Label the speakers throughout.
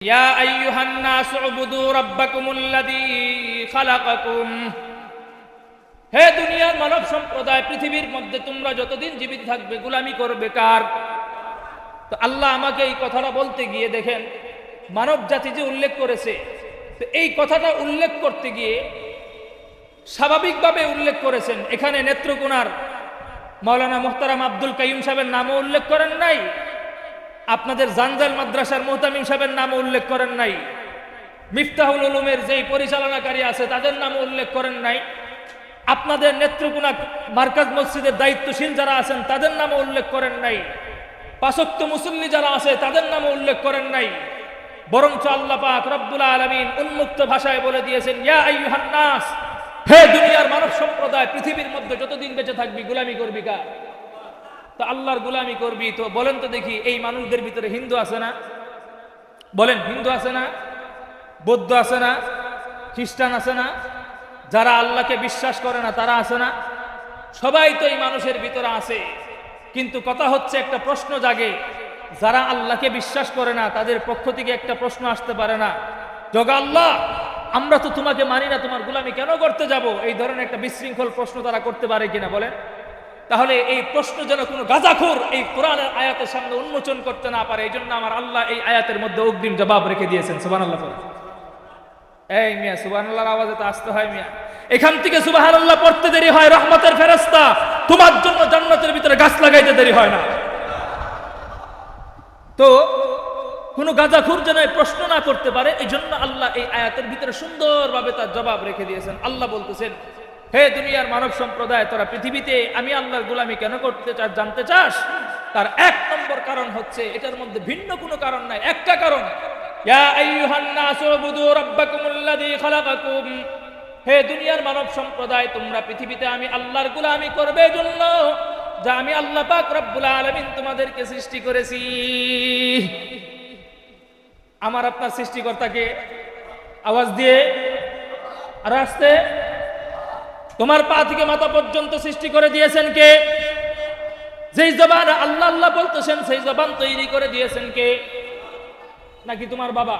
Speaker 1: يا أيها الناس اعبدوا ربكم الذي خلقكم হে দুনিয়ার মানব সম্প্রদায় পৃথিবীর মধ্যে তোমরা যতদিন জীবিত থাকবে গোলামি করবে কার তো আল্লাহ আমাকে এই কথাটা বলতে গিয়ে দেখেন মানব জাতি যে উল্লেখ করেছে তো এই কথাটা উল্লেখ করতে গিয়ে স্বাভাবিকভাবে উল্লেখ করেছেন এখানে নেত্রকোনার মাওলানা মোহতারাম আব্দুল কাইম সাহেবের নামও উল্লেখ করেন নাই আপনাদের জানজাল মাদ্রাসার মোহতামিম সাহেবের নাম উল্লেখ করেন নাই। মিফতাহুল উলুমের যেই পরিচালনাকারী আছে, তাদের নাম উল্লেখ করেন নাই। আপনাদের নেত্রকোনা মার্কাজ মসজিদের দায়িত্বশীল যারা আছেন, তাদের নামও উল্লেখ করেন নাই। পাশক্ত মুসল্লি যারা আছে, তাদের নামও উল্লেখ করেন নাই। বরঞ্চ আল্লাহ পাক রব্বুল আলমিন উন্মুক্ত ভাষায় বলে দিয়েছেন, ইয়া হে দুনিয়ার মানব সম্প্রদায়, পৃথিবীর মধ্যে যতদিন বেঁচে থাকবি, গুলামি করবি কা? তো আল্লাহর গুলামি করবি তো বলেন তো দেখি, এই মানুষদের ভিতরে হিন্দু আছে না? বলেন, হিন্দু আছে না? বৌদ্ধ আছে না? খ্রিস্টান আছে না? যারা আল্লাহকে বিশ্বাস করে না, তারা আছে না? সবাই তো এই মানুষের ভিতরে আছে। কিন্তু কথা হচ্ছে, একটা প্রশ্ন জাগে, যারা আল্লাহকে বিশ্বাস করে না, তাদের পক্ষ থেকে একটা প্রশ্ন আসতে পারে না। জগা আল্লাহ, আমরা তো তোমাকে মানি না, তোমার গুলামি কেন করতে যাব? এই ধরনের একটা বিশৃঙ্খল প্রশ্ন তারা করতে পারে কিনা, বলেন। তাহলে এই প্রশ্ন যেন কোনো গাজাখোর এই কোরআনের আয়াতের সামনে উন্মোচন করতে না পারে, এই জন্য আমার আল্লাহ এই আয়াতের মধ্যে অগ্রিম জবাব রেখে দিয়েছেন সুবান আল্লাহ এই মিয়া সুবান আল্লাহর আওয়াজে তো আসতে হয় মিয়া। এখান থেকে সুবাহান আল্লাহ পড়তে দেরি হয়, রহমতের ফেরস্তা তোমার জন্য জান্নাতের ভিতরে গাছ লাগাইতে দেরি হয় না। তো কোনো গাজাখুর যেন প্রশ্ন না করতে পারে এই জন্য আল্লাহ এই আয়াতের ভিতরে সুন্দরভাবে তার জবাব রেখে দিয়েছেন। আল্লাহ বলতেছেন হে দুনিয়ার মানব সম্প্রদায়, তোরা পৃথিবীতে আমি আল্লাহর গোলামি কেন করতে চাস জানতে চাস? তার এক নম্বর কারণ হচ্ছে, এটার মধ্যে ভিন্ন কোনো কারণ নাই। একটা কারণ হে দুনিয়ার মানব সম্প্রদায়, তোমরা পৃথিবীতে আমি আল্লাহর গোলামি করবে জন্য, যা আমি আল্লাহ পাক রব্বুল আলামিন তোমাদেরকে সৃষ্টি করেছি। আমার আপনার সৃষ্টিকর্তাকে আওয়াজ দিয়ে আর আসতে তোমার পা থেকে মাথা পর্যন্ত সৃষ্টি করে দিয়েছেন কে? যেই জবান আল্লাহ আল্লাহ বলতেছেন, সেই জবান তৈরি করে দিয়েছেন কে? নাকি তোমার বাবা?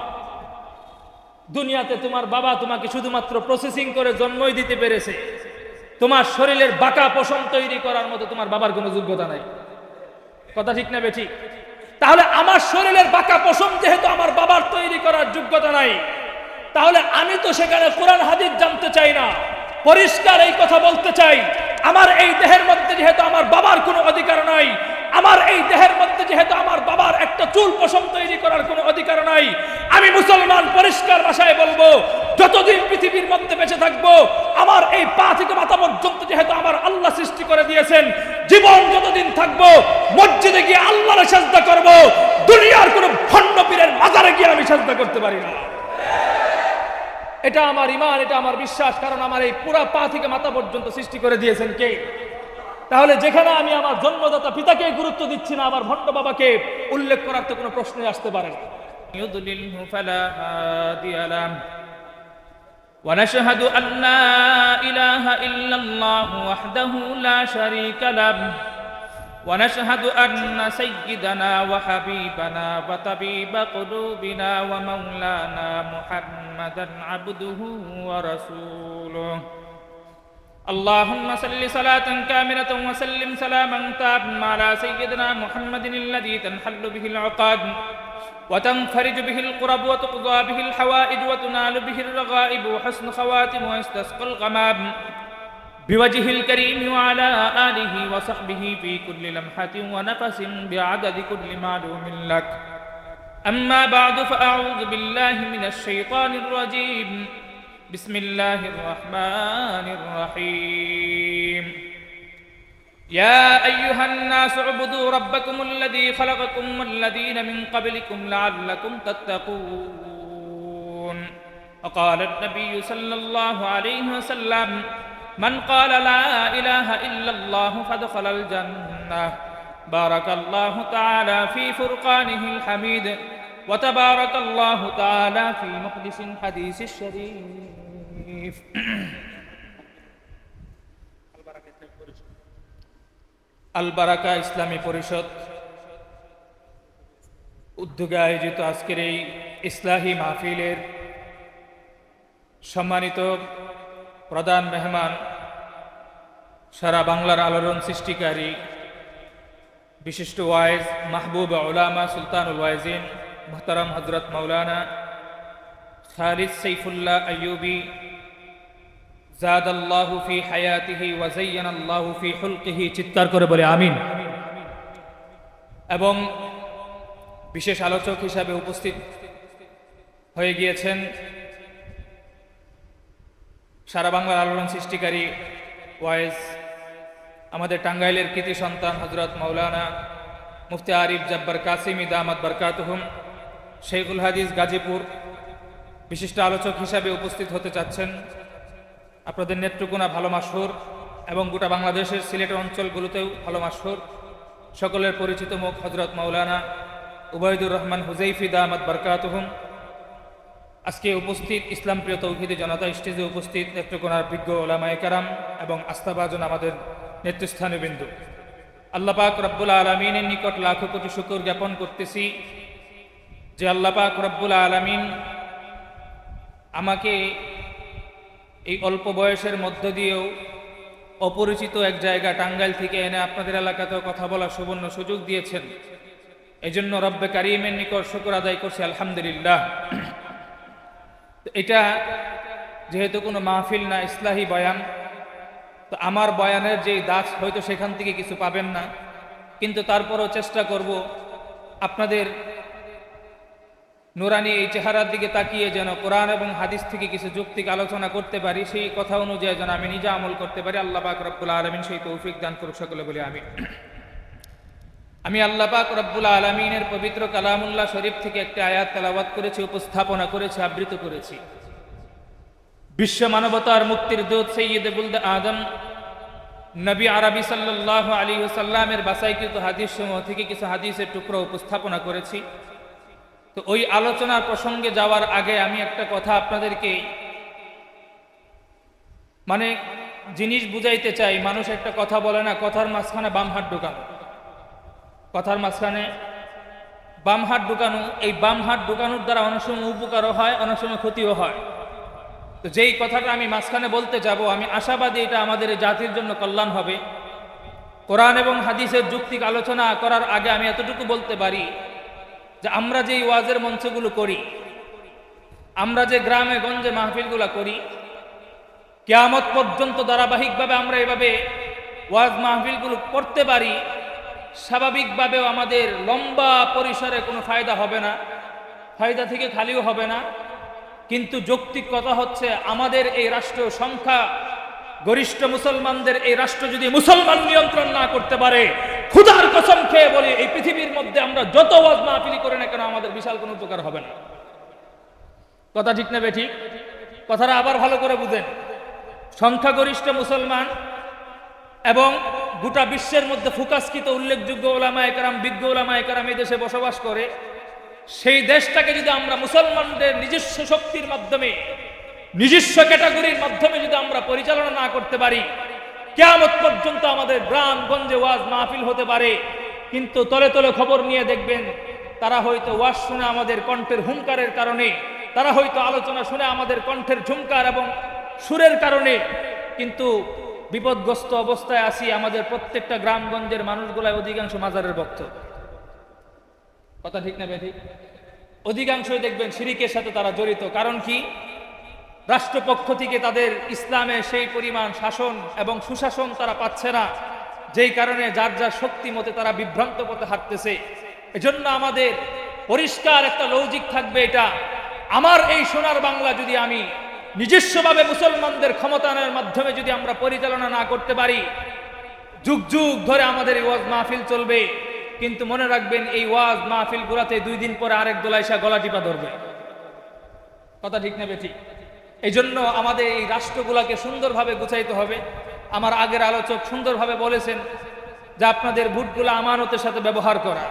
Speaker 1: দুনিয়াতে তোমার বাবা তোমাকে শুধুমাত্র প্রসেসিং করে জন্মই দিতে পেরেছে। তোমার শরীরের বাঁকা পশম তৈরি করার মতো তোমার বাবার কোনো যোগ্যতা নাই। কথা ঠিক না বেঠিক তাহলে আমার শরীরের বাঁকা পশম যেহেতু আমার বাবার তৈরি করার যোগ্যতা নাই, তাহলে আমি তো সেখানে কোরআন হাদিস জানতে চাই না। পরিষ্কার এই কথা বলতে চাই। আমার এই দেহের মধ্যে যেহেতু আমার বাবার কোনো অধিকার নাই, আমার এই দেহের মধ্যে যেহেতু আমার বাবার একটা চুল পশম তৈরি করার কোনো অধিকার নাই, আমি মুসলমান পরিষ্কার ভাষায় বলব, যতদিন পৃথিবীর মধ্যে বেঁচে থাকব, আমার এই পা থেকে মাথা পর্যন্ত যেহেতু আমার আল্লাহ সৃষ্টি করে দিয়েছেন, জীবন যতদিন থাকব, মসজিদে গিয়ে আল্লাহর সাজদা করব, দুনিয়ার কোনো ভণ্ড পীরের মাজারে গিয়ে আমি সাজদা করতে পারি না। এটা আমার ইমান এটা আমার বিশ্বাস, কারণ আমার এই পুরা পা থেকে মাথা পর্যন্ত সৃষ্টি করে দিয়েছেন কে? তাহলে যেখানে আমি আমার জন্মদাতা পিতাকে গুরুত্ব দিচ্ছি না, আমার ভট্ট বাবাকে উল্লেখ করার তো কোনো প্রশ্নই আসতে পারে না। ونشهد أن لا إله إلا الله وحده لا شريك له ونشهد أن سيدنا وحبيبنا وطبيب قلوبنا ومولانا محمدا عبده ورسوله. اللهم صل صلاة كاملة وسلم سلاما تاما على سيدنا محمد الذي تنحل به العقاد وتنفرج به القرب وتقضى به الحوائج وتنال به الرغائب وحسن خواتم ويستسقى الغمام. بوجه الكريم وعلى آله وصحبه في كل لمحة ونفس بعدد كل معلوم لك. أما بعد فأعوذ بالله من الشيطان الرجيم. بسم الله الرحمن الرحيم. يا أيها الناس اعبدوا ربكم الذي خلقكم والذين من قبلكم لعلكم تتقون. وقال النبي صلى الله عليه وسلم من قال لا إله إلا الله فدخل الجنة بارك الله تعالى في فرقانه الحميد وتبارك الله تعالى في محدث حديث الشريف আল বারাকা ইসলামী পরিষদ উদ্যোগে আয়োজিত আজকের এই ইসলাহী মাহফিলের সম্মানিত প্রধান মেহমান, সারা বাংলার আলোড়ন সৃষ্টিকারী, বিশিষ্ট ওয়াইজ মাহবুব উলামা সুলতানুল ওয়াইজিন, মোহতারাম হজরত মৌলানা খালিদ সৈফুল্লাহ আইয়ুবি জাদ আল্লাহু ফি হায়াতিহি ওয়াজাইয়ান আল্লাহু ফি হুলকিহি চিৎকার করে বলে আমিন। এবং বিশেষ আলোচক হিসাবে উপস্থিত হয়ে গিয়েছেন সারা বাংলার আলোড়ন সৃষ্টিকারী ওয়াইজ আমাদের টাঙ্গাইলের কৃতি সন্তান হজরত মৌলানা মুফতি আরিফ জব্বার কাসিমি দামাত বরকাতহুম শেখুল হাদিস গাজীপুর বিশিষ্ট আলোচক হিসাবে উপস্থিত হতে চাচ্ছেন। আপনাদের নেত্রকোনা ভালো মাসহুর এবং গোটা বাংলাদেশের সিলেট অঞ্চলগুলোতেও ভালো মাসহুর সকলের পরিচিত মুখ হজরত মৌলানা উবায়দুর রহমান হুজাইফি দামাত বরকাতহুম। আজকে উপস্থিত ইসলাম প্রিয় তৌহিদি জনতা স্টেজে উপস্থিত নেত্রকোনার বিজ্ঞ ওলামায় কারাম এবং আস্থাভাজন আমাদের নেতৃস্থানীয় বিন্দু আল্লাপাক রব্বুল আলমিনের নিকট লাখো কোটি শুকুর জ্ঞাপন করতেছি যে আল্লাপাক রব্বুল আলমিন আমাকে এই অল্প বয়সের মধ্য দিয়েও অপরিচিত এক জায়গা টাঙ্গাইল থেকে এনে আপনাদের এলাকাতেও কথা বলার সুবর্ণ সুযোগ দিয়েছেন। এই জন্য রব্বে কারিমের নিকট শুকুর আদায় করছি, আলহামদুলিল্লাহ। এটা যেহেতু কোনো মাহফিল না, ইসলাহী বয়ান, তো আমার বয়ানের যে দাস হয়তো সেখান থেকে কিছু পাবেন না। কিন্তু তারপরও চেষ্টা করব আপনাদের নুরানি এই চেহারার দিকে তাকিয়ে যেন কোরআন এবং হাদিস থেকে কিছু যৌক্তিক আলোচনা করতে পারি। সেই কথা অনুযায়ী যেন আমি নিজে আমল করতে পারি। আল্লাহ পাক আলমিন সেই তৌফিক দান করুক সকলে বলে আমি আমি আল্লাহ পাক রব্বুল আলমিনের পবিত্র কালামুল্লাহ শরীফ থেকে একটি আয়াত তেলাবাত করেছি, উপস্থাপনা করেছি আবৃত করেছি। বিশ্ব মানবতার মুক্তির দূত সৈয়দ আদম, নবী আরবি সাল্লাহ আলী সাল্লামের বাসাইকৃত হাদিস সমূহ থেকে কিছু হাদিসের টুকরো উপস্থাপনা করেছি। তো ওই আলোচনার প্রসঙ্গে যাওয়ার আগে আমি একটা কথা আপনাদেরকে মানে জিনিস বুঝাইতে চাই, মানুষ একটা কথা বলে না, কথার মাঝখানে বাম হাত ঢুকানো। কথার মাঝখানে বাম হাত ঢুকানো, এই বাম হাত ঢুকানোর দ্বারা অনেক সময় উপকারও হয়, অনেক সময় ক্ষতিও হয়। তো যেই কথাটা আমি মাঝখানে বলতে যাব, আমি আশাবাদী এটা আমাদের জাতির জন্য কল্যাণ হবে। কোরআন এবং হাদিসের যুক্তিক আলোচনা করার আগে আমি এতটুকু বলতে পারি যে আমরা যে ওয়াজের মঞ্চগুলো করি, আমরা যে গ্রামে, গঞ্জে মাহফিলগুলো করি, কেয়ামত পর্যন্ত ধারাবাহিকভাবে আমরা এভাবে ওয়াজ মাহফিলগুলো করতে পারি স্বাভাবিকভাবেও আমাদের লম্বা পরিসরে কোনো ফায়দা হবে না, ফায়দা থেকে খালিও হবে না। কিন্তু যৌক্তিক কথা হচ্ছে, আমাদের এই রাষ্ট্র সংখ্যা, গরিষ্ঠ মুসলমানদের এই রাষ্ট্র যদি মুসলমান নিয়ন্ত্রণ না করতে পারে, ক্ষুধার কসম খেয়ে বলি, এই পৃথিবীর মধ্যে আমরা যত ওয়াজ মাহফিলি করে না কেন, আমাদের বিশাল কোনো উপকার হবে না। কথা ঠিক নেবে ঠিক? কথাটা আবার ভালো করে বুঝেন। সংখ্যাগরিষ্ঠ মুসলমান এবং গোটা বিশ্বের মধ্যে ফুকাস্কৃত উল্লেখযোগ্য ওলামা একরাম, বিজ্ঞ ওলামা একরাম এই দেশে বসবাস করে, সেই দেশটাকে যদি আমরা মুসলমানদের নিজস্ব শক্তির মাধ্যমে, নিজস্ব ক্যাটাগরির মাধ্যমে যদি আমরা পরিচালনা না করতে পারি, কেয়ামত পর্যন্ত আমাদের গ্রাম গঞ্জে ওয়াজ মাহফিল হতে পারে। কিন্তু তলে তলে খবর নিয়ে দেখবেন, তারা হয়তো ওয়াজ শুনে আমাদের কণ্ঠের হুঙ্কারের কারণে, তারা হয়তো আলোচনা শুনে আমাদের কণ্ঠের ঝুমকার এবং সুরের কারণে, কিন্তু বিপদগ্রস্ত অবস্থায় আসি আমাদের প্রত্যেকটা গ্রামগঞ্জের মানুষগুলাই অধিকাংশ মাজারের ভক্ত। কথা ঠিক না ঠিক অধিকাংশই দেখবেন শিরিকের সাথে তারা জড়িত। কারণ কি? রাষ্ট্রপক্ষ থেকে তাদের ইসলামে সেই পরিমাণ শাসন এবং সুশাসন তারা পাচ্ছে না। যেই কারণে যার যার শক্তি মতে তারা বিভ্রান্ত পথে হাঁটতেছে। এজন্য আমাদের পরিষ্কার একটা লৌজিক থাকবে এটা। আমার এই সোনার বাংলা যদি আমি নিজস্বভাবে মুসলমানদের ক্ষমতায়নের মাধ্যমে যদি আমরা পরিচালনা না করতে পারি, যুগ যুগ ধরে আমাদের এই ওয়াজ মাহফিল চলবে। কিন্তু মনে রাখবেন, এই ওয়াজ মাহফিল গুলাতে দুই দিন পরে আরেক দোলাইশা গলা টিপা ধরবে। কথা ঠিক নেবে ঠিক এই জন্য আমাদের এই রাষ্ট্রগুলাকে সুন্দরভাবে গুছাইতে হবে। আমার আগের আলোচক সুন্দরভাবে বলেছেন যে আপনাদের ভোটগুলো আমানতের সাথে ব্যবহার করা।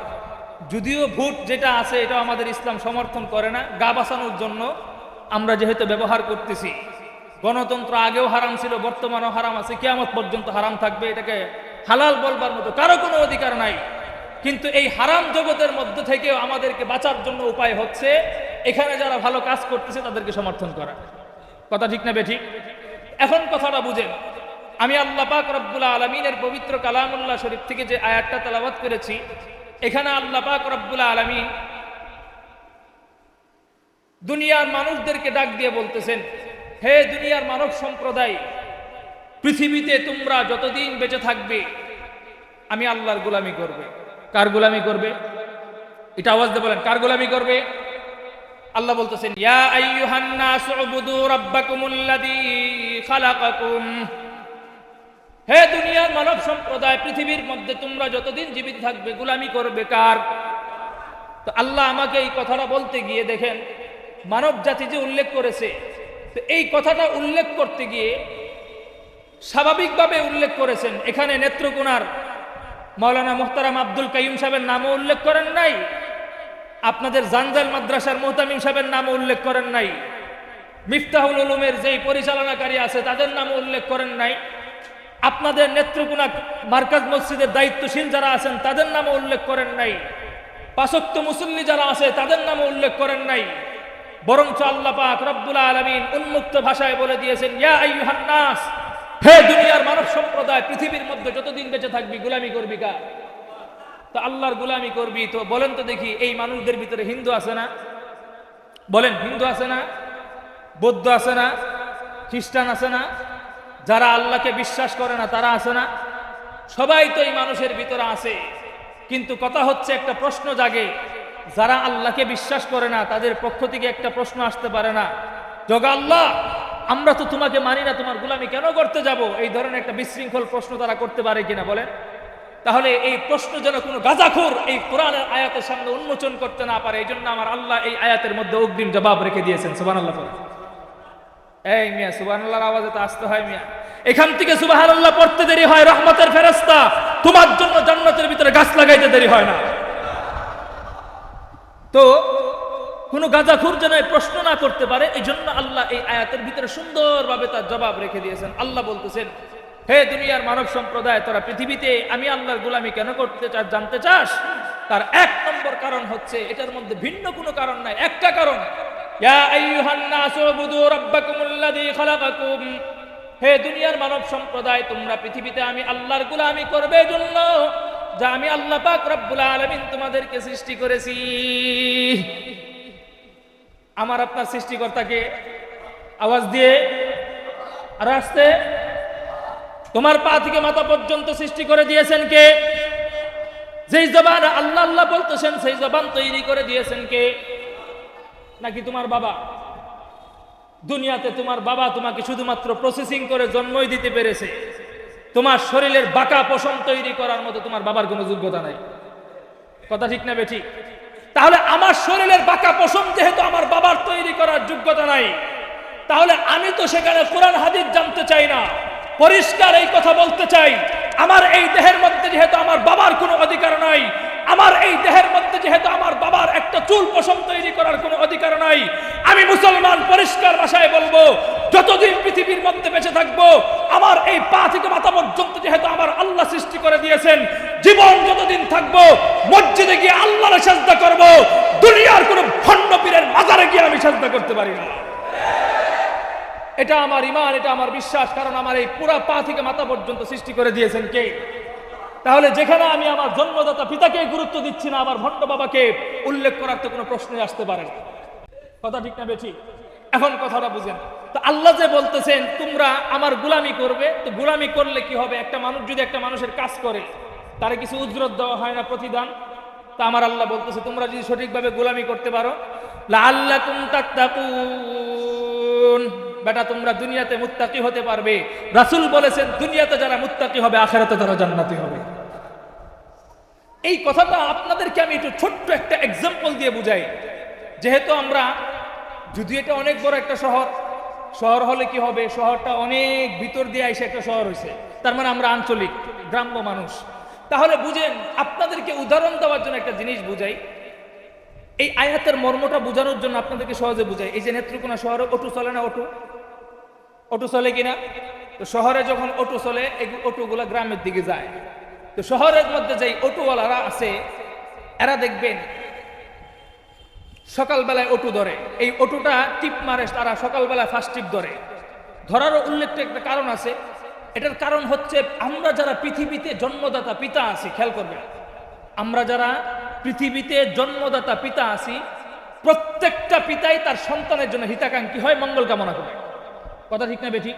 Speaker 1: যদিও ভোট যেটা আছে এটা আমাদের ইসলাম সমর্থন করে না, গা বাঁচানোর জন্য আমরা যেহেতু ব্যবহার করতেছি, গণতন্ত্র আগেও হারাম ছিল, বর্তমানেও হারাম আছে, কেয়ামত পর্যন্ত হারাম থাকবে, এটাকে হালাল বলবার মতো কারও কোনো অধিকার নাই। কিন্তু এই হারাম জগতের মধ্য থেকেও আমাদেরকে বাঁচার জন্য উপায় হচ্ছে, এখানে যারা ভালো কাজ করতেছে তাদেরকে সমর্থন করা। কথা ঠিক না বেঠিক এখন কথাটা বুঝেন। আমি আল্লাহ পাক রব্বুল আলমিনের পবিত্র কালামুল্লাহ শরীফ থেকে যে আয়াতটা তেলাবাত করেছি, এখানে আল্লাহ পাক রব্বুল আলমিন দুনিয়ার মানুষদেরকে ডাক দিয়ে বলতেছেন, হে দুনিয়ার মানব সম্প্রদায়, পৃথিবীতে তোমরা যতদিন বেঁচে থাকবে, আমি আল্লাহর গোলামি করবে। কার গোলামি করবে? এটা আওয়াজ দিয়ে বলেন, কার গোলামি করবে? আল্লাহ বলতেছেন, ইয়া আইয়ুহান নাস উবুদু রাব্বাকুমুল্লাযী খালাকাকুম। হে দুনিয়ার মানব সম্প্রদায়, পৃথিবীর মধ্যে তোমরা যতদিন জীবিত থাকবে, গোলামি করবে কার? তো আল্লাহ আমাকে এই কথাটা বলতে গিয়ে দেখেন মানব জাতি যে উল্লেখ করেছে এই কথাটা উল্লেখ করতে গিয়ে স্বাভাবিকভাবে উল্লেখ করেছেন। এখানে নেত্রকোনার মাওলানা মোহতারাম আব্দুল কাইম সাহেবের নামও উল্লেখ করেন নাই। আপনাদের জানজাল মাদ্রাসার মোহতামিম সাহেবের নামও উল্লেখ করেন নাই। মিফতাহুল উলুমের যেই পরিচালনাকারী আছে, তাদের নামও উল্লেখ করেন নাই। আপনাদের নেত্রকোনা মার্কাজ মসজিদের দায়িত্বশীল যারা আছেন, তাদের নামও উল্লেখ করেন নাই। পাশক্ত মুসল্লি যারা আছে, তাদের নামও উল্লেখ করেন নাই। বরঞ্চ আল্লাহ পাক রব্বুল আলমিন উন্মুক্ত ভাষায় বলে দিয়েছেন ইয়া আইয়ুহান নাস হে দুনিয়ার মানব সম্প্রদায় পৃথিবীর মধ্যে যতদিন বেঁচে থাকবি গোলামি করবি কা? তো আল্লাহর গোলামি করবি তো বলেন তো দেখি এই মানুষদের ভিতরে হিন্দু আছে না? বলেন হিন্দু আছে না? বৌদ্ধ আছে না? খ্রিস্টান আছে না? যারা আল্লাহকে বিশ্বাস করে না তারা আছে না? সবাই তো এই মানুষের ভিতরে আছে। কিন্তু কথা হচ্ছে একটা প্রশ্ন জাগে যারা আল্লাহকে বিশ্বাস করে না, তাদের পক্ষ থেকে একটা প্রশ্ন আসতে পারে না। জগা আল্লাহ, আমরা তো তোমাকে মানি না, তোমার গুলামি কেন করতে যাব? এই ধরনের একটা বিশৃঙ্খল প্রশ্ন তারা করতে পারে কিনা বলেন? তাহলে এই প্রশ্ন যেন কোনো গাজাখোর এই কোরআনের আয়াতের সামনে উন্মোচন করতে না পারে এই জন্য আমার আল্লাহ এই আয়াতের মধ্যে অগ্রিম জবাব রেখে দিয়েছেন। সুবান আল্লাহ এই মিয়া সুবান আল্লাহর আওয়াজে তো আসতে হয় মিয়া। এখান থেকে সুবাহ আল্লাহ পড়তে দেরি হয়, রহমতের ফেরস্তা তোমার জন্য জান্নাতের ভিতরে গাছ লাগাইতে দেরি হয় না। তো কোনো গাজাখুর যেন প্রশ্ন না করতে পারে এই জন্য আল্লাহ এই আয়াতের ভিতরে সুন্দরভাবে তার জবাব রেখে দিয়েছেন। আল্লাহ বলতেছেন, হে দুনিয়ার মানব সম্প্রদায়, তোরা পৃথিবীতে আমি আল্লাহর গোলামি কেন করতে চাস, জানতে চাস? তার এক নম্বর কারণ হচ্ছে, এটার মধ্যে ভিন্ন কোনো কারণ নাই, একটা কারণ। হে দুনিয়ার মানব সম্প্রদায়, তোমরা পৃথিবীতে আমি আল্লাহর গোলামি করবে জন্য যা আমি আল্লাহ পাক রব্বুল আলামিন তোমাদেরকে সৃষ্টি করেছি। আমার আপনার সৃষ্টিকর্তাকে আওয়াজ দিয়ে আর আসতে। তোমার পা থেকে মাথা পর্যন্ত সৃষ্টি করে দিয়েছেন কে? যেই জবান আল্লাহ আল্লাহ বলতেছেন, সেই জবান তৈরি করে দিয়েছেন কে? নাকি তোমার বাবা? দুনিয়াতে তোমার বাবা তোমাকে শুধুমাত্র প্রসেসিং করে জন্মই দিতে পেরেছে। তোমার শরীরের বাঁকা পোষণ তৈরি করার মতো তোমার বাবার কোনো যোগ্যতা নাই। কথা ঠিক না বেঠিক তাহলে আমার শরীরের বাঁকা পোষণ যেহেতু আমার বাবার তৈরি করার যোগ্যতা নাই, তাহলে আমি তো সেখানে কোরআন হাদিস জানতে চাই না, পরিষ্কার এই কথা বলতে চাই। আমার এই দেহের মধ্যে যেহেতু আমার বাবার কোনো অধিকার নাই আমার এই দেহের মধ্যে যেহেতু আমার বাবার একটা চুল পশম তৈরি করার কোনো অধিকার নাই, আমি মুসলমান পরিষ্কার ভাষায় বলব, যতদিন পৃথিবীর মধ্যে বেঁচে থাকব, আমার এই পা থেকে মাথা পর্যন্ত যেহেতু আমার আল্লাহ সৃষ্টি করে দিয়েছেন, জীবন যতদিন থাকব, মসজিদে গিয়ে আল্লাহর সাজদা করব, দুনিয়ার কোনো ভণ্ড পীরের মাজারে গিয়ে আমি সাজদা করতে পারি না। এটা আমার ইমান এটা আমার বিশ্বাস, কারণ আমার এই পুরা পা থেকে মাথা পর্যন্ত সৃষ্টি করে দিয়েছেন কে? তাহলে যেখানে আমি আমার জন্মদাতা পিতাকে গুরুত্ব দিচ্ছি না, আমার ভণ্ড বাবাকে উল্লেখ করার তো কোনো প্রশ্নই আসতে পারে না। কথা ঠিক না বেঠিক এখন কথাটা বুঝেন। তো আল্লাহ যে বলতেছেন, তোমরা আমার গুলামি করবে। তো গুলামি করলে কি হবে? একটা মানুষ যদি একটা মানুষের কাজ করে, তারে কিছু উজরত দেওয়া হয় না প্রতিদান? তা আমার আল্লাহ বলতেছে, তোমরা যদি সঠিকভাবে গোলামি করতে পারো আল্লাহ বেটা, তোমরা দুনিয়াতে মুত্তাকি হতে পারবে। রাসূল বলেছেন, দুনিয়াতে যারা মুত্তাকি হবে, আখেরাতে তারা জান্নাতি হবে। এই কথাটা আপনাদেরকে আমি একটু ছোট্ট একটা এক্সাম্পল দিয়ে বুঝাই। যেহেতু আমরা যদি এটা অনেক বড় একটা শহর শহর হলে কি হবে? শহরটা অনেক ভিতর দিয়ে এসে একটা শহর হয়েছে তার মানে আমরা আঞ্চলিক, গ্রাম্য মানুষ। তাহলে বুঝেন, আপনাদেরকে উদাহরণ দেওয়ার জন্য একটা জিনিস বুঝাই। এই আয়াতের মর্মটা বোঝানোর জন্য আপনাদেরকে সহজে বুঝাই। এই যে নেত্রকোনা শহরে অটো চলে না অটো? অটো চলে কিনা? তো শহরে যখন অটো চলে, এই অটোগুলা গ্রামের দিকে যায়। তো শহরের মধ্যে যেই অটোওয়ালারা আছে, এরা দেখবেন সকালবেলায় অটু ধরে। এই অটুটা টিপ মারে, তারা সকালবেলায় ফার্স্ট টিপ ধরে। ধরারও উল্লেখ একটা কারণ আছে। এটার কারণ হচ্ছে আমরা যারা পৃথিবীতে জন্মদাতা পিতা আছি, খেয়াল করবেন। আমরা যারা পৃথিবীতে জন্মদাতা পিতা আছি, প্রত্যেকটা পিতাই তার সন্তানের জন্য হিতাকাঙ্ক্ষী হয়, মঙ্গল কামনা করে। কথা ঠিক না বেঠিক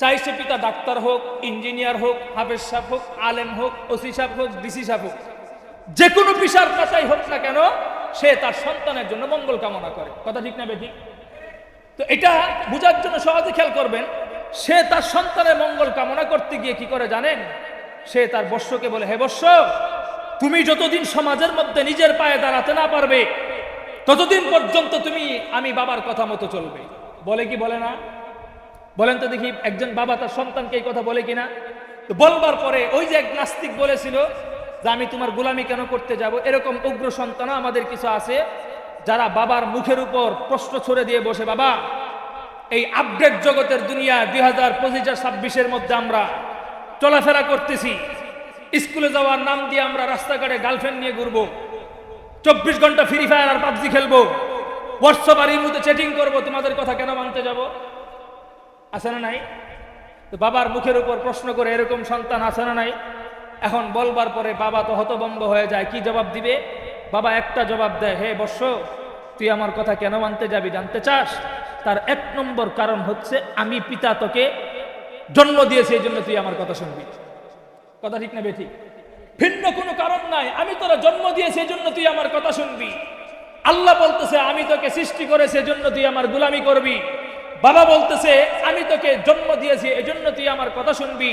Speaker 1: চাই সে পিতা ডাক্তার হোক, ইঞ্জিনিয়ার হোক, হাফেজ সাহেব হোক, আলেম হোক, ওসি সাহেব হোক, ডিসি সাহেব হোক, যে কোনো পিসার পাতাই হোক না কেন, সে তার সন্তানের জন্য মঙ্গল কামনা করে। কথা ঠিক না বেঠিক? তো এটা বোঝার জন্য সহজে খেয়াল করবেন, সে তার সন্তানের মঙ্গল কামনা করতে গিয়ে কি করে জানেন? সে তার বর্ষকে বলে, হে বর্ষ, তুমি যতদিন সমাজের মধ্যে নিজের পায়ে দাঁড়াতে না পারবে, ততদিন পর্যন্ত তুমি আমি বাবার কথা মতো চলবে। বলে কি বলে না? বলেন তো দেখি, একজন বাবা তার সন্তানকে এই কথা বলে কিনা? তো বলবার পরে ওই যে এক নাস্তিক বলেছিল যে, আমি তোমার গোলামি কেন করতে যাব? এরকম উগ্র সন্তানও আমাদের কিছু আছে, যারা বাবার মুখের উপর প্রশ্ন ছড়ে দিয়ে বসে, বাবা, এই আপডেট জগতের দুনিয়া দুই হাজার পঁচিশ ছাব্বিশের মধ্যে আমরা চলাফেরা করতেছি। স্কুলে যাওয়ার নাম দিয়ে আমরা রাস্তাঘাটে গার্লফ্রেন্ড নিয়ে ঘুরবো। চব্বিশ ঘণ্টা ফ্রি ফায়ার আর পাবজি খেলব। হোয়াটসঅ্যাপ আর মধ্যে চ্যাটিং করব। তোমাদের কথা কেন মানতে যাব? আছে না নাই? তো বাবার মুখের উপর প্রশ্ন করে এরকম সন্তান আছে না নাই? এখন বলবার পরে বাবা তো হতবম্ব হয়ে যায়, কি জবাব দিবে? বাবা একটা জবাব দেয়, হে বর্ষ, তুই আমার কথা কেন মানতে যাবি? জানতে চাস? তার এক নম্বর কারণ হচ্ছে আমি পিতা তোকে জন্ম দিয়েছি, এই জন্য তুই আমার কথা শুনবি। কথা ঠিক না বেঠিক? ভিন্ন কোনো কারণ নাই, আমি তোরা জন্ম দিয়েছি, এই জন্য তুই আমার কথা শুনবি। আল্লাহ বলতেছে, আমি তোকে সৃষ্টি করেছি এজন্য তুই আমার গুলামি করবি। বাবা বলতেছে, আমি তোকে জন্ম দিয়েছি, এজন্য তুই আমার কথা শুনবি।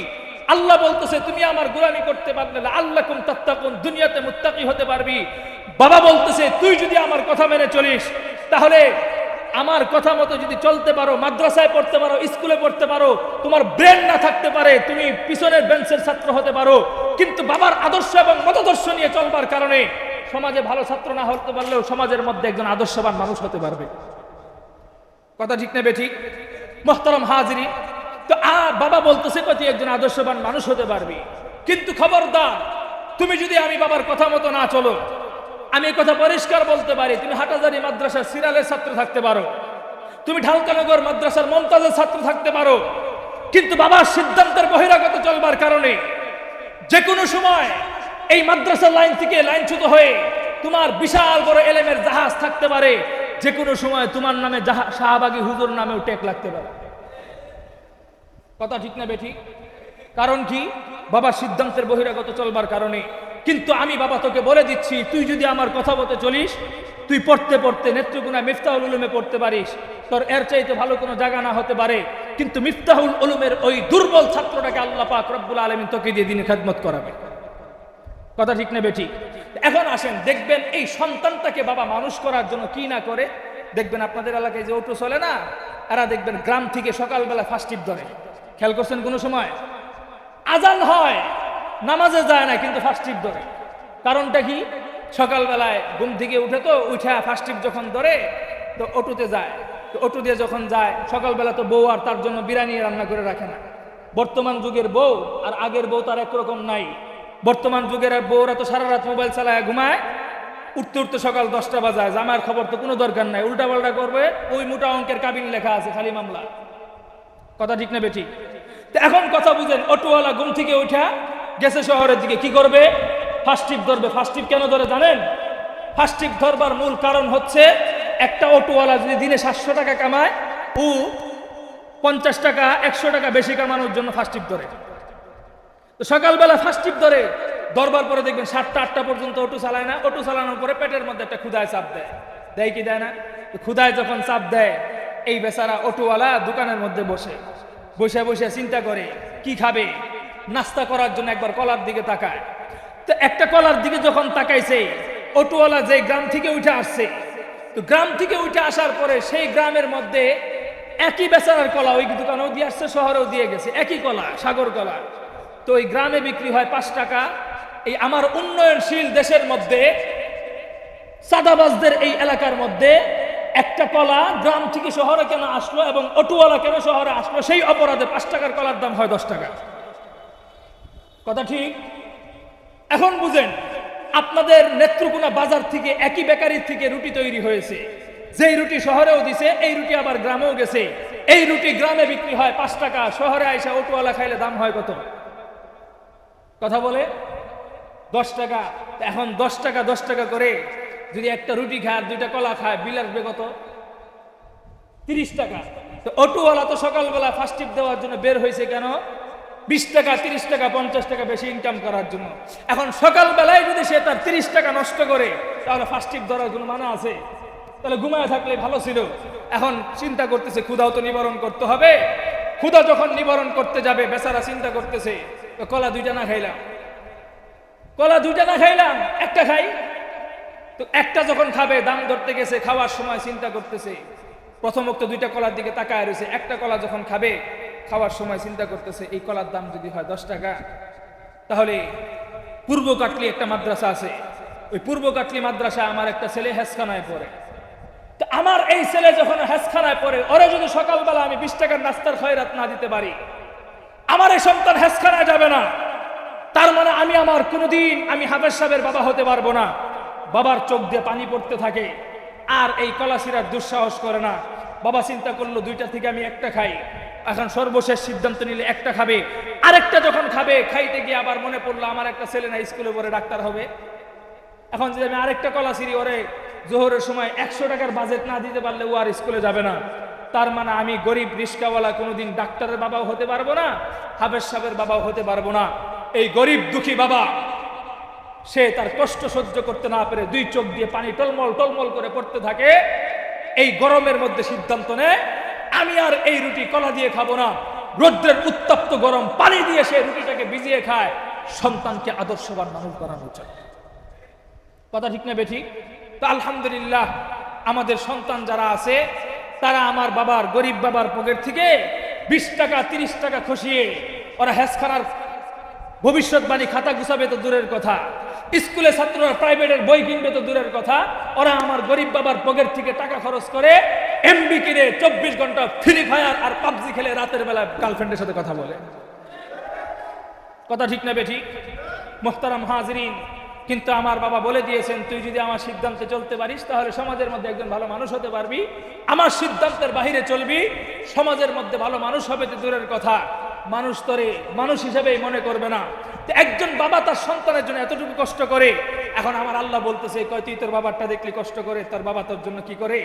Speaker 1: আল্লাহ বলতেছে, তুমি আমার গুলামি করতে পারবে না। আল্লাহ কুম তাত্তাকুন, দুনিয়াতে মুত্তাকি হতে পারবি। বাবা বলতেছে, তুই যদি আমার কথা মেনে চলিস, তাহলে আমার কথা মতো যদি চলতে পারো, মাদ্রাসায় পড়তে পারো, স্কুলে পড়তে পারো, তোমার ব্রেন না থাকতে পারে, তুমি পিছনের বেঞ্চের ছাত্র হতে পারো। কিন্তু বাবার আদর্শ এবং মতাদর্শ নিয়ে চলবার কারণে সমাজে ভালো ছাত্র না হতে পারলেও সমাজের মধ্যে একজন আদর্শবান মানুষ হতে পারবে। কথা ঠিক নেবে ঠিক? মোহতারাম হাজিরি। তো, আ, বাবা বলতেছে কত, একজন আদর্শবান মানুষ হতে পারবি। কিন্তু খবরদার, তুমি যদি আমি বাবার কথা মতো না চলো, আমি কথা পরিষ্কার বলতে পারি, তুমি হাটাজারি মাদ্রাসার সিরালের ছাত্র থাকতে পারো। তুমি ঢালকানগর মাদ্রাসার মমতাজের ছাত্র থাকতে পারো। কিন্তু বাবার সিদ্ধান্তের বহিরাগত চলবার কারণে যে কোনো সময় এই মাদ্রাসার লাইন থেকে লাইনচ্যুত হয়ে তোমার বিশাল বড় এলেমের জাহাজ থাকতে পারে যে কোনো সময় তোমার নামে জাহা- শাহবাগী হুজুর নামেও টেক লাগতে পারে। কথা ঠিক না বেঠি কারণ কি? বাবার সিদ্ধান্তের বহিরাগত চলবার কারণে। কিন্তু আমি বাবা তোকে বলে দিচ্ছি, তুই যদি আমার কথা মতো চলিস, তুই পড়তে পড়তে নেত্রগুনা মিফতাহুল উলুমে পড়তে পারিস। তোর এর চাইতে ভালো কোনো জায়গা না হতে পারে। কিন্তু মিফতাহুল উলুমের ওই দুর্বল ছাত্রটাকে আল্লাহ পাক রব্বুল আলমিন তোকে দিয়ে দিনে খেদমত করাবে। কথা ঠিক নেবে, ঠিক। এখন আসেন, দেখবেন এই সন্তানটাকে বাবা মানুষ করার জন্য কি না করে। দেখবেন আপনাদের এলাকায় যে অটো চলে না, এরা দেখবেন গ্রাম থেকে সকালবেলা ফার্স্ট টিপ ধরে। খেয়াল করছেন কোনো সময়? আজান হয়, নামাজে যায় না, কিন্তু ফার্স্ট টিপ ধরে। কারণটা কি? সকালবেলায় ঘুম থেকে উঠে তো উঠে ফার্স্ট টিপ যখন ধরে, তো অটোতে যায়। তো অটো দিয়ে যখন যায়, সকালবেলা তো বউ আর তার জন্য বিরিয়ানি রান্না করে রাখে না। বর্তমান যুগের বউ আর আগের বউ তার একরকম নাই। বর্তমান যুগের আর বউরা তো সারা রাত মোবাইল চালায়, ঘুমায়। উঠতে উঠতে সকাল দশটা বাজায় জামার খবর তো কোনো দরকার নাই। উল্টা পাল্টা করবে, ওই মোটা অঙ্কের কাবিন লেখা আছে, খালি মামলা। কথা ঠিক না তো এখন কথা বুঝেন, অটোওয়ালা ঘুম থেকে উঠা, গেছে শহরের দিকে, কি করবে? ফার্স্ট টিপ ধরবে। ফার্স্ট টিপ কেন ধরে জানেন? ফার্স্ট ধরবার মূল কারণ হচ্ছে, একটা অটোওয়ালা যদি দিনে সাতশো টাকা কামায়, ও পঞ্চাশ টাকা, একশো টাকা বেশি কামানোর জন্য ফার্স্ট টিপ ধরে। তো সকালবেলা ফার্স্ট টিপ ধরে, দরবার পরে দেখবেন সাতটা, আটটা পর্যন্ত অটো চালায় না। অটো চালানোর পরে পেটের মধ্যে একটা ক্ষুদায় চাপ দেয়। দেয় কি দেয় না? ক্ষুদায় যখন চাপ দেয়, এই বেচারা অটোওয়ালা দোকানের মধ্যে বসে। বসে বসে চিন্তা করে, কি খাবে? নাস্তা করার জন্য একবার কলার দিকে তাকায়। তো একটা কলার দিকে যখন তাকাইছে, অটোওয়ালা যে গ্রাম থেকে উঠে আসছে, তো গ্রাম থেকে উঠে আসার পরে সেই গ্রামের মধ্যে একই বেচারার কলা ওই দোকানেও দিয়ে আসছে, শহরেও দিয়ে গেছে। একই কলা, সাগর কলা। তো এই গ্রামে বিক্রি হয় পাঁচ টাকা। এই আমার উন্নয়নশীল দেশের মধ্যে সাদাবাজদের এই এলাকার মধ্যে একটা কলা গ্রাম থেকে শহরে কেন আসলো এবং অটোওয়ালা কেন শহরে আসলো, সেই অপরাধে পাঁচ টাকার কলার দাম হয় দশ টাকা। কথা ঠিক? এখন বুঝেন, আপনাদের নেত্রকোনা বাজার থেকে একই বেকারির থেকে রুটি তৈরি হয়েছে। যেই রুটি শহরেও দিছে, এই রুটি আবার গ্রামেও গেছে। এই রুটি গ্রামে বিক্রি হয় পাঁচ টাকা, শহরে আইসা অটোওয়ালা খাইলে দাম হয় কত? কথা বলে, দশ টাকা। এখন দশ টাকা দশ টাকা করে যদি একটা রুটি খায় দুইটা কলা খায়, বিল আসবে কত? তিরিশ টাকা। তো অটোওয়ালা তো সকালবেলা ফার্স্ট টিপ দেওয়ার জন্য বের হয়েছে কেন? বিশ টাকা, তিরিশ টাকা, পঞ্চাশ টাকা বেশি ইনকাম করার জন্য। এখন সকালবেলায় যদি সে তার তিরিশ টাকা নষ্ট করে, তাহলে ফার্স্ট টিপ ধরার জন্য মানা আছে। তাহলে ঘুমায় থাকলে ভালো ছিল। এখন চিন্তা করতেছে, ক্ষুধাও তো নিবারণ করতে হবে। ক্ষুধা যখন নিবারণ করতে যাবে, বেচারা চিন্তা করতেছে কলা দুইটা না খাইলাম। কলা দুইটা না খাইলাম, একটা খাই। তো একটা যখন খাবে, দাম ধরতে গেছে, খাওয়ার সময় চিন্তা করতেছে। প্রথম প্রথমত দুইটা কলার দিকে তাকায় রয়েছে। একটা কলা যখন খাবে, খাওয়ার সময় চিন্তা করতেছে, এই কলার দাম যদি হয় দশ টাকা। তাহলে পূর্ব কাটলি একটা মাদ্রাসা আছে। ওই পূর্ব কাটলি মাদ্রাসা আমার একটা ছেলে হেসখানায় পড়ে। তো আমার এই ছেলে যখন হেসখানায় পড়ে, ওরে যদি সকালবেলা আমি বিশ টাকার নাস্তার খয়রাত না দিতে পারি আমার এই সন্তান হেসখানায় যাবে না। তার মানে আমি আমার কোনোদিন আমি হাফেজ সাহেবের বাবা হতে পারব না। বাবার চোখ দিয়ে পানি পড়তে থাকে। আর এই কলাসিরার দুঃসাহস করে না। বাবা চিন্তা করল, দুইটা থেকে আমি একটা খাই। এখন সর্বশেষ সিদ্ধান্ত নিলে একটা খাবে। আরেকটা যখন খাবে, খাইতে গিয়ে আবার মনে পড়ল, আমার একটা ছেলে না স্কুলে পরে ডাক্তার হবে। এখন যদি আমি আরেকটা কলা সিরি ওরে জোহরের সময় একশো টাকার বাজেট না দিতে পারলে ও আর স্কুলে যাবে না। তার মানে আমি গরিব, রিস্কাওয়ালা, কোনোদিন ডাক্তারের বাবাও হতে পারব না হাফেজ সাহেবের বাবাও হতে পারব না। এই গরিব, দুঃখী বাবা, সে তার কষ্ট সহ্য করতে না পেরে দুই চোখ দিয়ে পানি টলমল টলমল করে পড়তে থাকে, এই গরমের মধ্যে সিদ্ধান্ত নেয় আমি আর এই রুটি কলা দিয়ে খাব না। রৌদ্রের উত্তপ্ত গরম পানি দিয়ে সে রুটিটাকে ভিজিয়ে খায়। সন্তানকে আদর্শবান মানুষ বানানোর জন্য। কথা ঠিক না বেঠিক তো আলহামদুলিল্লাহ, আমাদের সন্তান যারা আছে তারা আমার বাবার গরিব বাবার পকেট থেকে বিশ টাকা, তিরিশ টাকা খসিয়ে ওরা হেসখানার ভবিষ্যৎবাণী খাতা গুছাবে তো দূরের কথা। স্কুলে ছাত্ররা প্রাইভেটের বই কিনবে তো দূরের কথা। ওরা আমার গরিব বাবার পকেট থেকে টাকা খরচ করে এমবি কিনে চব্বিশ ঘণ্টা ফ্রি ফায়ার আর পাবজি খেলে রাতের বেলা গার্লফ্রেন্ডের সাথে কথা বলে। কথা ঠিক না বেঠিক মোহতারাম হাজরিন কিন্তু আমার বাবা বলে দিয়েছেন, তুই যদি আমার সিদ্ধান্তে চলতে পারিস, তাহলে সমাজের মধ্যে একজন ভালো মানুষ হতে পারবি। আমার সিদ্ধান্তের বাহিরে চলবি, সমাজের মধ্যে ভালো মানুষ হবে তো দূরের কথা। মানুষ তরে মানুষ হিসেবেই মনে করবে না। তো একজন বাবা তার সন্তানের জন্য এতটুকু কষ্ট করে। এখন আমার আল্লাহ বলতেছে, কয়, তুই তোর বাবারটা দেখলি কষ্ট করে, তোর বাবা তোর জন্য কি করে?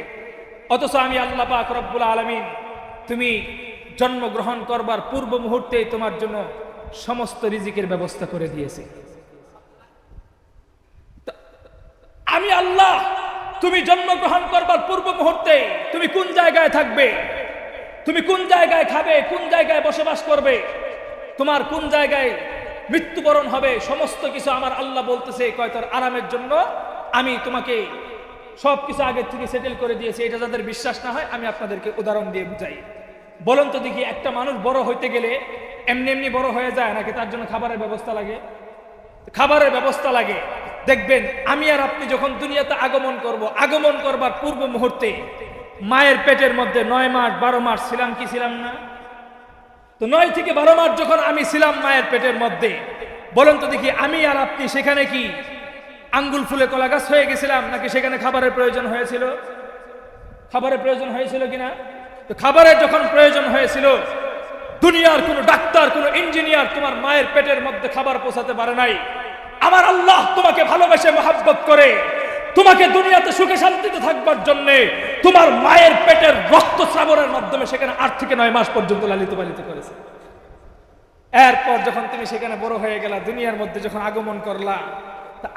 Speaker 1: অথচ আমি আল্লাহ পাক রব্বুল আলমিন, তুমি জন্মগ্রহণ করবার পূর্ব মুহূর্তে তোমার জন্য সমস্ত রিজিকের ব্যবস্থা করে দিয়েছি। আমি আল্লাহ, তুমি জন্মগ্রহণ করবার পূর্ব মুহূর্তে তুমি কোন জায়গায় থাকবে? তুমি কোন জায়গায় খাবে? কোন জায়গায় বসবাস করবে? তোমার কোন জায়গায় মৃত্যুবরণ হবে? সমস্ত কিছু আমার আল্লাহ বলতেছে, কয় তোর আরামের জন্য আমি তোমাকে সব কিছু আগের থেকে সেটেল করে দিয়েছি। এটা যাদের বিশ্বাস না হয়, আমি আপনাদেরকে উদাহরণ দিয়ে বুঝাই। বলুন তো দেখি, একটা মানুষ বড় হইতে গেলে এমনি এমনি বড় হয়ে যায়, নাকি তার জন্য খাবারের ব্যবস্থা লাগে? খাবারের ব্যবস্থা লাগে। দেখবেন, আমি আর আপনি যখন দুনিয়াতে আগমন করব, আগমন করবার পূর্ব মুহূর্তে মায়ের পেটের মধ্যে নয় মাস, বারো মাস ছিলাম কি ছিলাম না? তো নয় থেকে বারো মাস যখন আমি ছিলাম মায়ের পেটের মধ্যে, বলুন তো দেখি, আমি আর আপনি সেখানে কি? আঙ্গুল ফুলে কলা গাছ হয়ে গেছিলাম নাকি সেখানে খাবারের প্রয়োজন হয়েছিল? খাবারের প্রয়োজন হয়েছিল কিনা? তো খাবারের যখন প্রয়োজন হয়েছিল, দুনিয়ার কোনো ডাক্তার, কোনো ইঞ্জিনিয়ার তোমার মায়ের পেটের মধ্যে খাবার পৌঁছাতে পারে নাই। আমার আল্লাহ তোমাকে ভালোবেসে মহাব্বত করে, তোমাকে দুনিয়াতে সুখে শান্তিতে থাকবার জন্য তোমার মায়ের পেটের রক্তস্রাবণের মাধ্যমে সেখানে আট থেকে নয় মাস পর্যন্ত লালিত পালিত করেছে। এরপর যখন তুমি সেখানে বড় হয়ে গেলা, দুনিয়ার মধ্যে যখন আগমন করলা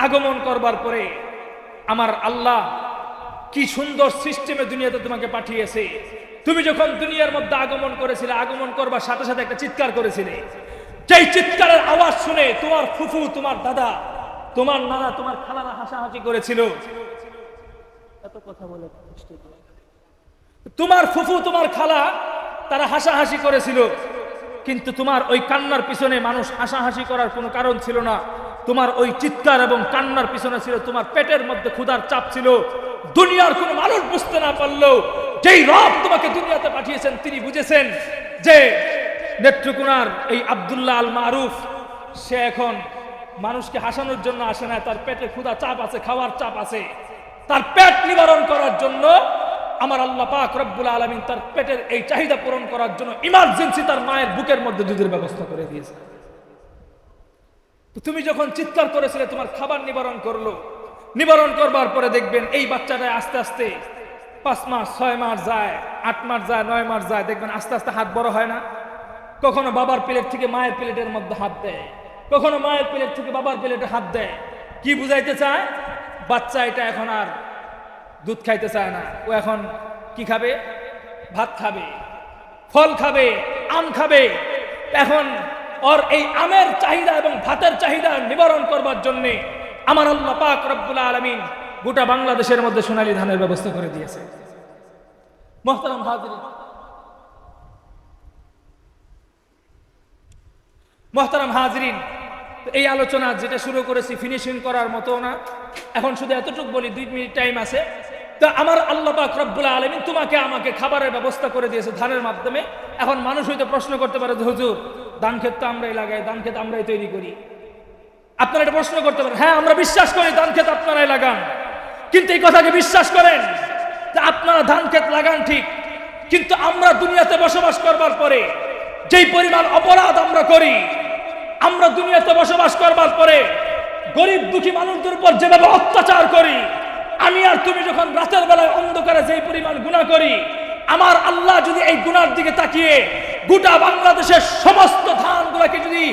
Speaker 1: আগমন করবার পরে আমার আল্লাহ কি সুন্দর সিস্টেমে দুনিয়াতে তোমাকে পাঠিয়েছে। তুমি যখন দুনিয়ার মধ্যে আগমন করেছিলে, আগমন করবার সাথে সাথে একটা চিৎকার করেছিলে। যেই চিৎকারের আওয়াজ শুনে তোমার ফুফু, তোমার দাদা, তোমার নানা, তোমার খালারা হাসাহাসি করেছিল। এত কথা বলে তোমার ফুফু, তোমার খালা, তারা হাসাহাসি করেছিল। কিন্তু তোমার ওই কান্নার পিছনে মানুষ হাসাহাসি করার কোনো কারণ ছিল না। তোমার ওই চিৎকার এবং কান্নার পিছনে ছিল, তোমার পেটের মধ্যে ক্ষুধার চাপ ছিল। দুনিয়ার কোনো মানুষ বুঝতে না পারলেও যেই রব তোমাকে দুনিয়াতে পাঠিয়েছেন, তিনি বুঝেছেন যে নেত্রকোনার এই আবদুল্লাহ আল মারুফ, সে এখন মানুষকে হাসানোর জন্য আসে না, তার পেটে ক্ষুধা চাপ আছে, খাওয়ার চাপ আছে। তার পেট নিবারণ করার জন্য আমার আল্লাহ পাক রব্বুল আলমিন তার পেটের এই চাহিদা পূরণ করার জন্য ইমার্জেন্সি তার মায়ের বুকের মধ্যে দুধের ব্যবস্থা করে দিয়েছে। তুমি যখন চিৎকার করেছিলে, তোমার খাবার নিবারণ করল, নিবারণ করবার পরে দেখবেন এই বাচ্চাটা আস্তে আস্তে পাঁচ মাস, ছয় মাস যায়, আট মাস যায়, নয় মাস যায়, দেখবেন আস্তে আস্তে হাত বড় হয় না। কখনো বাবার প্লেট থেকে মায়ের প্লেটের মধ্যে হাত দেয়, কখনো মায়ের প্লেট থেকে বাবার প্লেটে হাত দেয়। কি বুঝাইতে চায়? বাচ্চা এটা এখন আর দুধ খাইতে চায় না। ও এখন কি খাবে? ভাত খাবে, ফল খাবে, আম খাবে। এখন ওর এই আমের চাহিদা এবং ভাতের চাহিদা নিবারণ করবার জন্যে আমার আল্লাহ পাক রব্বুল আলমিন গোটা বাংলাদেশের মধ্যে সোনালী ধানের ব্যবস্থা করে দিয়েছে। মোহতারাম হাজির মোহতারাম হাজরিন, এই আলোচনা যেটা শুরু করেছি ফিনিশিং করার মতো না। এখন শুধু এতটুকু বলি, দুই মিনিট টাইম আছে। তো আমার আল্লাহ পাক রব্বুল আলমিন তোমাকে আমাকে খাবারের ব্যবস্থা করে দিয়েছে ধানের মাধ্যমে। এখন মানুষ হয়তো প্রশ্ন করতে পারে হুজুর, ধান ক্ষেত তো আমরাই লাগাই, ধান ক্ষেত আমরাই তৈরি করি। আপনারা এটা প্রশ্ন করতে পারেন হ্যাঁ আমরা বিশ্বাস করি ধান ক্ষেত আপনারাই লাগান। কিন্তু এই কথাকে বিশ্বাস করেন? যে আপনারা ধান ক্ষেত লাগান ঠিক, কিন্তু আমরা দুনিয়াতে বসবাস করবার পরে যেই পরিমাণ অপরাধ আমরা করি আমরা দুনিয়াতে বসবাস করবার পরে গরিব দুঃখী মানুষদের উপর যেভাবে অত্যাচার করি, আমি আর তুমি যখন রাতের বেলায় অন্ধকারে যেই পরিমাণ গুণা করি, আমার আল্লাহ যদি এই গুনার দিকে তাকিয়ে গোটা বাংলাদেশের সমস্ত ধানগুলোকে যদি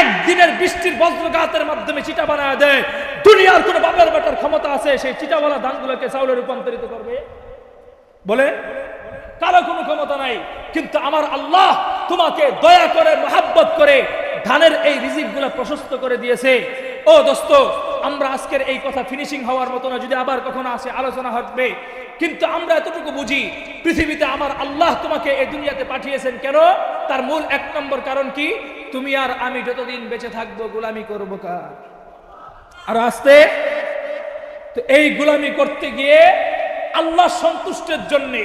Speaker 1: একদিনের বৃষ্টির বজ্রঘাতের মাধ্যমে চিটা বানায় দেয়, দুনিয়ার কোনো বাপের বেটার ক্ষমতা আছে, সেই চিটাওয়ালা ধানগুলোকে চাউলে রূপান্তরিত করবে? বলে? কারও কোনো ক্ষমতা নাই। কিন্তু আমার আল্লাহ তোমাকে দয়া করে, মহাব্বত করে ধানের এই রিজিক প্রশস্ত করে দিয়েছে। ও দোস্ত, আমরা আজকের এই কথা ফিনিশিং হওয়ার মতো না, যদি আবার কখনো আসে আলোচনা হবে কিন্তু আমরা এতটুকু বুঝি, পৃথিবীতে আমার আল্লাহ তোমাকে এই দুনিয়াতে পাঠিয়েছেন কেন? তার মূল এক নম্বর কারণ কি? তুমি আর আমি যতদিন বেঁচে থাকব, গোলামি করব কার? আর আসতে, তো এই গোলামি করতে গিয়ে আল্লাহ সন্তুষ্টের জন্যে